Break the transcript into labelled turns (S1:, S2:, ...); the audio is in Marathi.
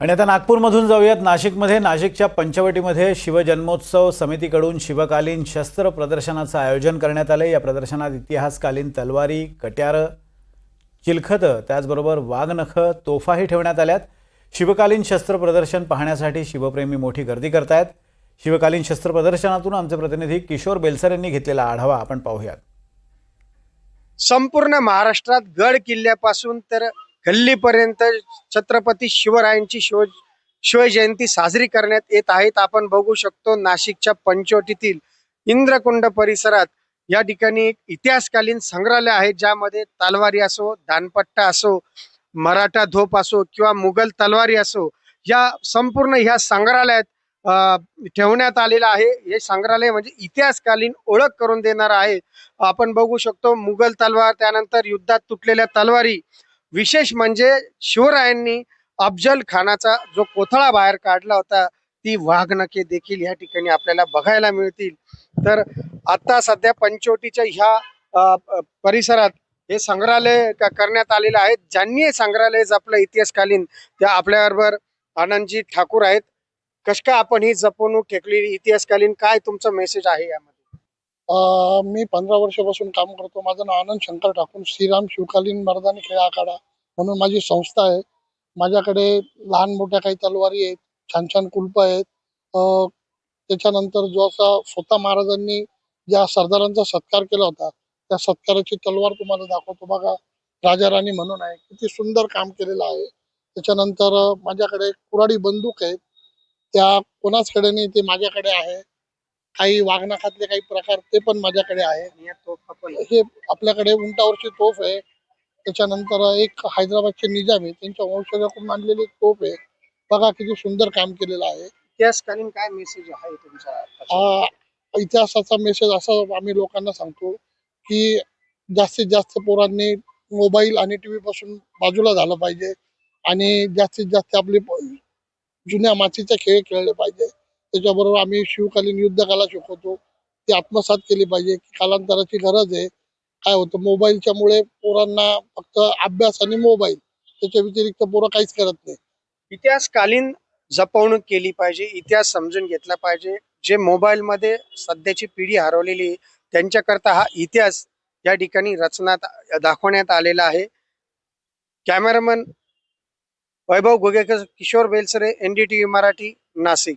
S1: आणि आता नागपूरमधून जाऊयात. नाशिकमध्ये नाशिकच्या पंचवटीमध्ये शिवजन्मोत्सव समितीकडून शिवकालीन शस्त्र प्रदर्शनाचं आयोजन करण्यात आलं या प्रदर्शनात इतिहासकालीन तलवारी कट्यारं चिलखतं त्याचबरोबर वाघनखं तोफाही ठेवण्यात आल्यात. शिवकालीन शस्त्र प्रदर्शन पाहण्यासाठी शिवप्रेमी मोठी गर्दी करतायत. शिवकालीन शस्त्र प्रदर्शनातून आमचे प्रतिनिधी किशोर बेलसर यांनी घेतलेला आढावा आपण पाहूयात.
S2: संपूर्ण महाराष्ट्रात गड किल्ल्यापासून तर गल्लीपर्यंत छत्रपती शिवरायांची शिव शिवजयंती साजरी करण्यात येत आहेत. आपण बघू शकतो नाशिकच्या पंचवटीतील इंद्रकुंड परिसरात या ठिकाणी एक इतिहासकालीन संग्रहालय आहे ज्यामध्ये तलवारी असो दानपट्टा असो मराठा धोप असो किंवा मुघल तलवारी असो या संपूर्ण ह्या संग्रहालयात ठेवण्यात आलेलं आहे. हे संग्रहालय म्हणजे इतिहासकालीन ओळख करून देणार आहे. आपण बघू शकतो मुघल तलवार त्यानंतर युद्धात तुटलेल्या तलवारी विशेष म्हणजे शिवरायांनी अफजल खानाचा जो कोथळा बाहेर काढला होता ती वाघनखे देखील या ठिकाणी आपल्याला बघायला मिळतील. तर आता सध्या पंचवटीच्या ह्या परिसरात हे संग्रहालय करण्यात आलेलं आहे. ज्यांनी हे संग्रहालय जपलं इतिहासकालीन त्या आपल्याबरोबर आनंदजी ठाकूर आहेत. कश काय आपण ही जपवणूक ठेकलेली इतिहासकालीन काय तुमचा मेसेज आहे यामध्ये?
S3: मी पंधरा वर्षापासून काम करतो. माझं नाव आनंद शंकर ठाकूर. श्रीराम शिवकालीन मर्दानी खेळ आखाडा म्हणून माझी संस्था आहे. माझ्याकडे लहान मोठ्या काही तलवारी आहेत छान छान कुलप आहेत. त्याच्यानंतर जो असा स्वतः महाराजांनी ज्या सरदारांचा सत्कार केला होता त्या सत्काराची तलवार तुम्हाला दाखवतो. बघा राजा राणी म्हणून आहे. किती सुंदर काम केलेलं आहे. त्याच्यानंतर माझ्याकडे कुराडी बंदूक आहेत त्या कोणाचकडे नाही ते माझ्याकडे आहे? काही वाघनाखातले काही प्रकार ते पण माझ्याकडे आहे. हे आपल्याकडे उंटावरची तोफ आहे. त्याच्यानंतर एक हैदराबादचे निजाम आहे. त्यांच्या वंशजाकडून आणलेली एक तोफ आहे. बघा किती सुंदर काम केलेलं आहे.
S2: इतिहासकालीन काय मेसेज आहे तुमचा
S3: हा इतिहासाचा मेसेज असा आम्ही लोकांना सांगतो की जास्तीत जास्त पोरांनी मोबाईल आणि टीव्ही पासून बाजूला झालं पाहिजे. आणि जास्तीत जास्त आपले जुन्या मातीचे खेळ खेळले पाहिजे. त्याच्याबरोबर आम्ही शिवकालीन युद्धकला शिकवतो. ती आत्मसात केली पाहिजे की कालांतराची गरज आहे. काय होतं मोबाईलच्या मुळे पोरांना फक्त अभ्यास आणि मोबाईल त्याच्या व्यतिरिक्त पोरं काहीच करत नाही.
S2: इतिहासकालीन जपवणूक केली पाहिजे इतिहास समजून घेतला पाहिजे. जे मोबाईल मध्ये सध्याची पिढी हरवलेली आहे, त्यांच्याकरता हा इतिहास या ठिकाणी रचनात दाखवण्यात आलेला आहे. Cameraman Vaibhav Ghogekar Kishor Belsare NDTV Marathi Nashik.